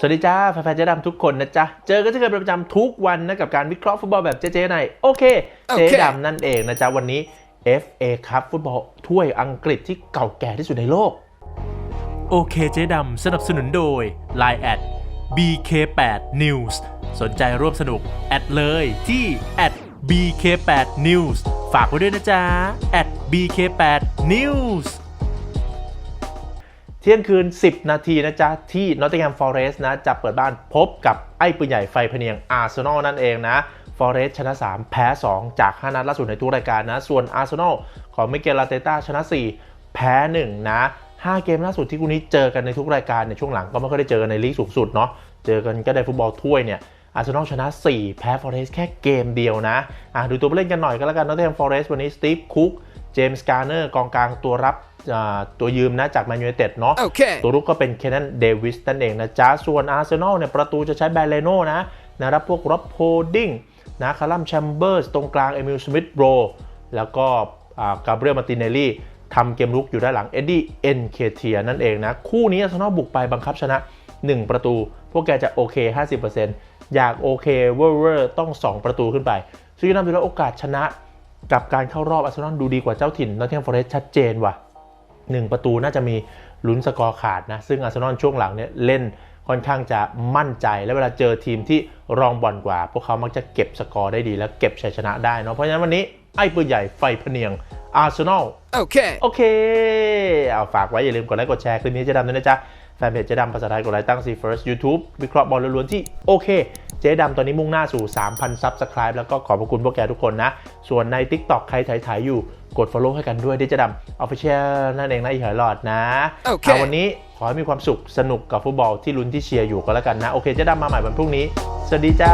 สวัสดีจ้าแฟนๆเจ๊ดำทุกคนนะจ๊ะ เจอกันที่เคยเป็นประจำทุกวันนะกับการวิเคราะห์ฟุตบอลแบบเจ๊ๆในโอเค เจ๊ดำนั่นเองนะจ๊ะ วันนี้ FA ครับฟุตบอลถ้วยอังกฤษที่เก่าแก่ที่สุดในโลก โอเคเจ๊ดำสนับสนุนโดย Line แอด BK8 News สนใจร่วมสนุก แอดเลยที่ BK8 News ฝากไว้ด้วยนะจ๊ะ BK8 News เที่ยงคืน 10 นาทีนะจ๊ะ ที่ Nottingham Forest นะ จะเปิดบ้านพบกับไอ้ปืนใหญ่ไฟพเนียงอาร์เซนอลนั่นเองนะ Forest ชนะ 3 แพ้ 2 จาก 5 นัดล่าสุดในทุกรายการนะ ส่วนอาร์เซนอลของมิเกลลาเตต้าชนะ 4 แพ้ 1 นะ 5 เกมล่าสุดที่คู่นี้เจอกันในทุกรายการในช่วงหลังก็ไม่ค่อยได้เจอกันในลีกสูงสุดเนาะเจอกันก็ได้ฟุตบอลถ้วยเนี่ยอาร์เซนอลชนะ 4 แพ้ฟอเรสต์แค่เกมเดียวนะอะดูตัวผู้เล่นกันหน่อยก็แล้วกันนอตเทมฟอเรสต์วันนี้สตีฟคุก เจมส์การ์เนอร์กองกลางตัวรับอ่าตัวยืมนะจากแมนยูไนเต็ดเนาะ Okay. ตัวรุกก็เป็นเคนนันเดวิสนั่นเองนะจ๊ะส่วนอาร์เซนอลเนี่ยประตูจะใช้แบรเลโน่นะนะครับพวกร็อบโพดิงนะคารัมแชมเบอร์สตรงกลางเอมิลสมิธโรแล้วก็กาเบรียลมาติเนลลี่ทำเกมรุกอยู่ด้านหลังเอ็ดดี้เอ็นเคเทียนั่นเองนะ คู่นี้อาร์เซนอลบุกไปบังคับชนะ 1 ประตู พวกแกจะโอเค 50%อยากโอเคเวอร์เวอร์ต้อง 2 ประตูขึ้นไปซึ่งจะทำให้โอกาสชนะ กับการเข้ารอบอาร์เซนอลดูดีกว่าเจ้าถิ่นนอตเทมฟอเรสต์ชัดเจนว่ะหนึ่งประตูน่าจะมีลุ้นสกอร์ขาดนะ ซึ่งอาร์เซนอลช่วงหลังเนี่ยเล่นค่อนข้างจะมั่นใจ และเวลาเจอทีมที่รองบอลกว่า พวกเขามักจะเก็บสกอร์ได้ดี และเก็บชัยชนะได้เนาะเพราะฉะนั้นวันนี้ไอ้ปืนใหญ่ไฟพะเนียงอาร์เซนอล Okay. โอเคเอาฝากไว้อย่าลืมกดไลค์กดแชร์คลิปนี้เจ๊ดำด้วยนะจ๊ะแฟนเพจเจ๊ดำภาษาไทยกดไลค์ตั้ง C First YouTube วิเคราะห์บอลล้วนๆที่โอเค เจ๊ดำตอนนี้มุ่งหน้าสู่ 3,000 Subscribe แล้วก็ขอบพระคุณพวกแกทุกคนนะ ส่วนใน TikTok ใครถ่ายๆอยู่กด Follow ให้กันด้วยดิเจ๊ดำ Official นั่นเองนะอีหอยหลอดนะโอเคเอาวันนี้ขอให้มีความสุขสนุกกับฟุตบอลที่ลุ้นที่เชียร์อยู่ก็แล้วกันนะ โอเคเจ๊ดำมาใหม่วันพรุ่งนี้ สวัสดีจ้า